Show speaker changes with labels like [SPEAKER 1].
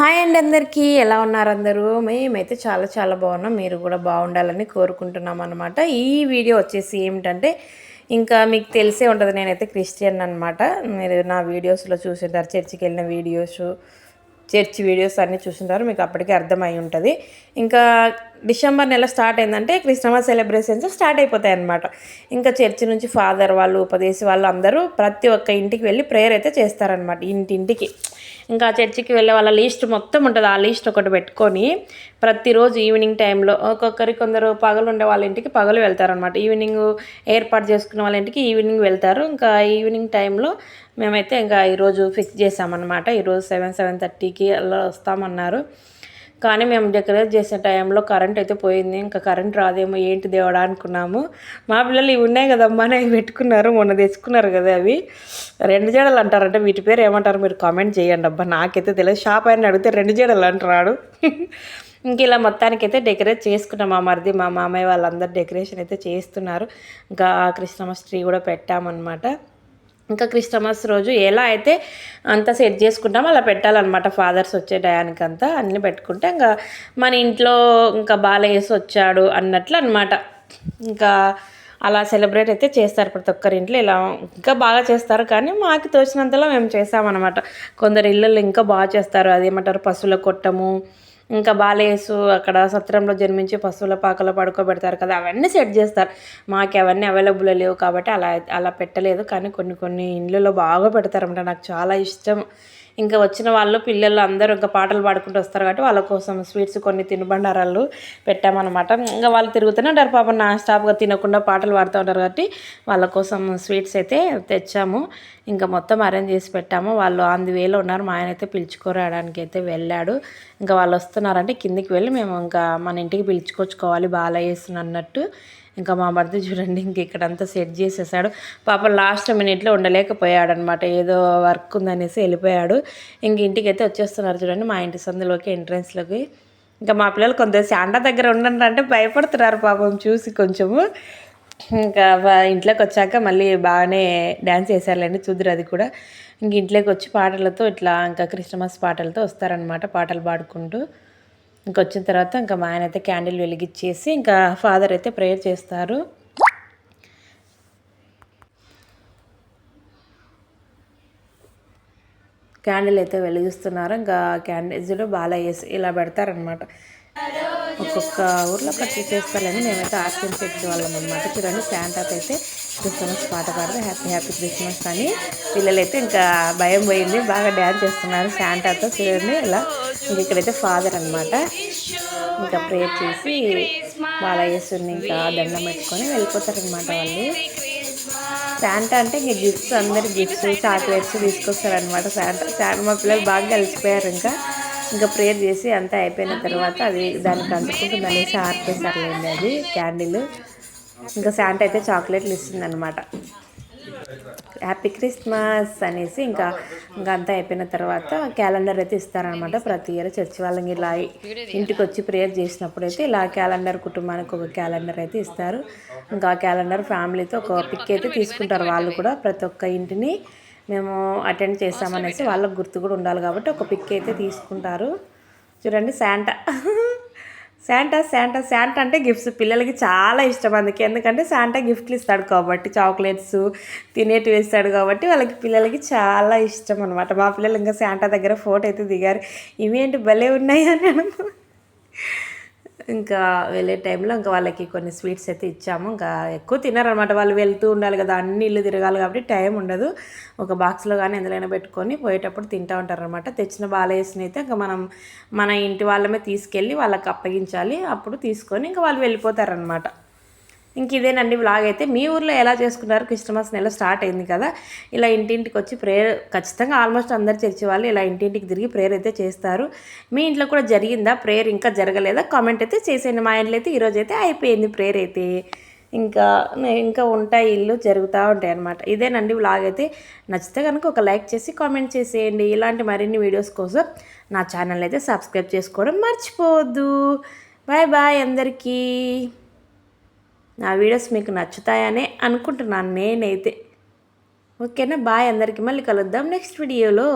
[SPEAKER 1] Hi అండి అందరికీ. ఎలా ఉన్నారు అందరూ? మేమైతే చాలా చాలా బాగున్నాం. మీరు కూడా బాగుండాలని కోరుకుంటున్నాం అనమాట ఈ వీడియో వచ్చేసి ఏమిటంటే ఇంకా మీకు తెలిసే ఉంటుంది నేనైతే క్రిస్టియన్ అనమాట మీరు నా వీడియోస్లో చూసింటారు. చర్చికి వెళ్ళిన వీడియోస్ చర్చ్ వీడియోస్ అన్నీ చూసింటారు. మీకు అప్పటికే అర్థమై ఉంటుంది. ఇంకా డిసెంబర్ నెల స్టార్ట్ అయిందంటే క్రిస్టమస్ సెలబ్రేషన్స్ స్టార్ట్ అయిపోతాయి అనమాట ఇంకా చర్చి నుంచి ఫాదర్ వాళ్ళు ఉపదేశి వాళ్ళు అందరూ ప్రతి ఒక్క ఇంటికి వెళ్ళి ప్రేయర్ అయితే చేస్తారనమాట ఇంటింటికి. ఇంకా చర్చికి వెళ్ళే వాళ్ళ లిస్ట్ మొత్తం ఉంటుంది. ఆ లిస్ట్ ఒకటి పెట్టుకొని ప్రతిరోజు ఈవినింగ్ టైంలో ఒక్కొక్కరి కొందరు పగలు ఉండే వాళ్ళ ఇంటికి పగలు వెళ్తారనమాట ఈవినింగ్ ఏర్పాటు చేసుకునే వాళ్ళ ఇంటికి ఈవినింగ్ వెళ్తారు. ఇంకా ఈవినింగ్ టైంలో మేమైతే ఇంకా ఈరోజు ఫిక్స్ చేసామన్నమాట ఈరోజు సెవెన్ సెవెన్ థర్టీకి అలా వస్తామన్నారు. కానీ మేము డెకరేట్ చేసే టైంలో కరెంట్ అయితే పోయింది. ఇంకా కరెంట్ రాదేమో ఏంటి దేవుడా అనుకున్నాము. మా పిల్లలు ఇవి ఉన్నాయి కదమ్మా అని అవి పెట్టుకున్నారు మొన్న తెచ్చుకున్నారు కదా అవి. రెండు జడలు అంటారంటే వీటి పేరు ఏమంటారు మీరు కామెంట్ చేయండి అబ్బా. నాకైతే తెలియదు. షాప్ ఆయన అడిగితే రెండు జడలు అంటున్నాడు. ఇంక ఇలా మొత్తానికి అయితే డెకరేట్ చేసుకున్నాం. మా మరిది మా మామయ్య వాళ్ళందరూ డెకరేషన్ అయితే చేస్తున్నారు. ఇంకా క్రిస్టమస్ స్త్రీ కూడా పెట్టామన్నమాట. ఇంకా క్రిస్టమస్ రోజు ఎలా అయితే అంతా సెట్ చేసుకుంటామో అలా పెట్టాలన్నమాట. ఫాదర్స్ వచ్చే టయానికి అంతా అన్నీ పెట్టుకుంటే ఇంకా మన ఇంట్లో ఇంకా బాలయేసి వచ్చాడు అన్నట్లు అనమాట ఇంకా అలా సెలబ్రేట్ అయితే చేస్తారు ప్రతి ఒక్కరి ఇంట్లో. ఇలా ఇంకా బాగా చేస్తారు కానీ మాకు తోచినంతలో మేము చేసామన్నమాట కొందరు ఇళ్ళల్లో ఇంకా బాగా చేస్తారు. అదేమంటారు? పశువుల కొట్టము ఇంకా బాలేసు అక్కడ సత్రంలో జన్మించి పశువుల పాకలో పడుకోబెడతారు కదా అవన్నీ సెట్ చేస్తారు. మాకు అవన్నీ అవైలబుల్ లేవు కాబట్టి అలా అలా పెట్టలేదు. కానీ కొన్ని కొన్ని ఇండ్లలో బాగా పెడతారన్నమాట నాకు చాలా ఇష్టం. ఇంకా వచ్చిన వాళ్ళు పిల్లలు అందరూ ఇంకా పాటలు పాడుకుంటూ వస్తారు కాబట్టి వాళ్ళ కోసం స్వీట్స్ కొన్ని తినుబండారాలు పెట్టామన్నమాట. ఇంకా వాళ్ళు తిరుగుతూనే ఉంటారు. పాపం నా స్టాప్గా తినకుండా పాటలు పాడుతూ ఉంటారు కాబట్టి వాళ్ళ కోసం స్వీట్స్ అయితే తెచ్చాము. ఇంకా మొత్తం అరేంజ్ చేసి పెట్టాము. వాళ్ళు అంది వేలో ఉన్నారు. మా ఆయన అయితే పిలుచుకోరాడానికి అయితే వెళ్ళాడు. ఇంకా వాళ్ళు చేస్తున్నారంటే కిందికి వెళ్ళి మేము ఇంకా మన ఇంటికి పిలుచుకొచ్చుకోవాలి బాగా అన్నట్టు. ఇంకా మా భర్త చూడండి ఇంక ఇక్కడంతా సెట్ చేసేసాడు. పాప లాస్ట్ మినిట్లో ఉండలేకపోయాడు అనమాట ఏదో వర్క్ ఉందనేసి వెళ్ళిపోయాడు. ఇంక ఇంటికి అయితే వచ్చేస్తున్నారు చూడండి మా ఇంటి సందులోకి ఎంట్రన్స్లోకి. ఇంకా మా పిల్లలు కొంత శాండా దగ్గర ఉండండి అంటే భయపడుతున్నారు పాపం చూసి కొంచెము. ఇంకా ఇంట్లోకి వచ్చాక మళ్ళీ బాగానే డ్యాన్స్ వేసారులేండి చూద్దరు అది కూడా. ఇంక ఇంట్లోకి వచ్చి పాటలతో ఇట్లా ఇంకా క్రిస్టమస్ పాటలతో వస్తారనమాట పాటలు పాడుకుంటూ. ఇంకొచ్చిన తర్వాత ఇంకా మా ఆయన అయితే క్యాండిల్ వెలిగించేసి ఇంకా ఫాదర్ అయితే ప్రేయర్ చేస్తారు. క్యాండిల్ అయితే వెలిగిస్తున్నారు. ఇంకా క్యాండిల్స్లో బాగా వేసి ఇలా పెడతారనమాట ఒక్కొక్క ఊర్లో కట్టి చేస్తారని మేమైతే ఆర్టిన్ పెట్టే వాళ్ళం అనమాట చూడండి శాంటాకి అయితే క్రిస్మస్ పాట పాడితే హ్యాపీ హ్యాపీ క్రిస్మస్ అని. పిల్లలైతే ఇంకా భయం పోయింది బాగా డ్యాన్స్ చేస్తున్నారు శాంటాతో చూడండి ఇలా ఇంక ఇక్కడైతే ఫాదర్ అనమాట ఇంకా ప్రేయర్ చేసి బాలయేశ్వరిని ఇంకా దండం పెట్టుకొని వెళ్ళిపోతారనమాట వాళ్ళు. శాంటా అంటే ఇంక గిఫ్ట్స్ అందరు గిఫ్ట్స్ చాక్లెట్స్ తీసుకొస్తారనమాట శాంటా శాంటా మా పిల్లలు బాగా కలిసిపోయారు ఇంకా. ఇంకా ప్రేయర్ చేసి అంతా అయిపోయిన తర్వాత అది దానికి అందుకుంటుంది అనేసి ఆర్పేసర్లేండి అది క్యాండిల్. ఇంకా శాంటా అయితే చాక్లెట్లు ఇస్తుంది అనమాట హ్యాపీ క్రిస్మస్ అనేసి ఇంకా ఇంకా అంతా అయిపోయిన తర్వాత క్యాలెండర్ అయితే ఇస్తారనమాట ప్రతి ఇయర్ చర్చి వాళ్ళకి ఇలా ఇంటికి వచ్చి ప్రేయర్ చేసినప్పుడు అయితే ఇలా క్యాలెండర్ కుటుంబానికి ఒక క్యాలెండర్ అయితే ఇస్తారు. ఇంకా క్యాలెండర్ ఫ్యామిలీతో ఒక పిక్ అయితే తీసుకుంటారు వాళ్ళు కూడా ప్రతి ఒక్క ఇంటిని. మేము అటెండ్ చేసామనేసి వాళ్ళకు గుర్తు కూడా ఉండాలి కాబట్టి ఒక పిక్ అయితే తీసుకుంటారు. చూడండి శాంటా శాంటా శాంటా శాంటా అంటే గిఫ్ట్స్ పిల్లలకి చాలా ఇష్టం అందుకే. ఎందుకంటే శాంటా గిఫ్ట్లు ఇస్తాడు కాబట్టి చాక్లెట్స్ తినేటివి ఇస్తాడు కాబట్టి వాళ్ళకి పిల్లలకి చాలా ఇష్టం అనమాట మా పిల్లలు ఇంకా శాంటా దగ్గర ఫోటో అయితే దిగారు. ఇవేంటి భలే ఉన్నాయి అని ఇంకా వెళ్ళే టైంలో ఇంకా వాళ్ళకి కొన్ని స్వీట్స్ అయితే ఇచ్చాము. ఇంకా ఎక్కువ తినారనమాట వాళ్ళు వెళ్తూ ఉండాలి కదా. అన్ని ఇల్లు తిరగాలి కాబట్టి టైం ఉండదు. ఒక బాక్స్లో కానీ ఎందులోనే పెట్టుకొని పోయేటప్పుడు తింటూ ఉంటారనమాట తెచ్చిన బాలయేసిని అయితే ఇంకా మనం మన ఇంటి వాళ్ళమే తీసుకెళ్ళి వాళ్ళకి అప్పగించాలి. అప్పుడు తీసుకొని ఇంకా వాళ్ళు వెళ్ళిపోతారనమాట ఇంక ఇదేనండి బ్లాగ్ అయితే. మీ ఊర్లో ఎలా చేసుకున్నారు? క్రిస్టమస్ నెల స్టార్ట్ అయింది కదా. ఇలా ఇంటింటికి వచ్చి ప్రేయర్ ఖచ్చితంగా ఆల్మోస్ట్ అందరు చర్చి వాళ్ళు ఇలా ఇంటింటికి తిరిగి ప్రేయర్ అయితే చేస్తారు. మీ ఇంట్లో కూడా జరిగిందా? ప్రేయర్ ఇంకా జరగలేదా? కామెంట్ అయితే చేసేయండి. మా ఇంట్లో అయితే ఈరోజు అయితే అయిపోయింది ప్రేయర్ అయితే. ఇంకా ఇంకా ఉంటాయి ఇల్లు జరుగుతూ ఉంటాయి అనమాట ఇదేనండి బ్లాగ్ అయితే. నచ్చితే కనుక ఒక లైక్ చేసి కామెంట్ చేసేయండి. ఇలాంటి మరిన్ని వీడియోస్ కోసం నా ఛానల్ అయితే సబ్స్క్రైబ్ చేసుకోవడం మర్చిపోవద్దు. బాయ్ బాయ్ అందరికీ. నా వీడియోస్ మీకు నచ్చుతాయనే అనుకుంటున్నాను నేనైతే. ఓకేనా? బాయ్ అందరికీ. మళ్ళీ కలుద్దాం నెక్స్ట్ వీడియోలో.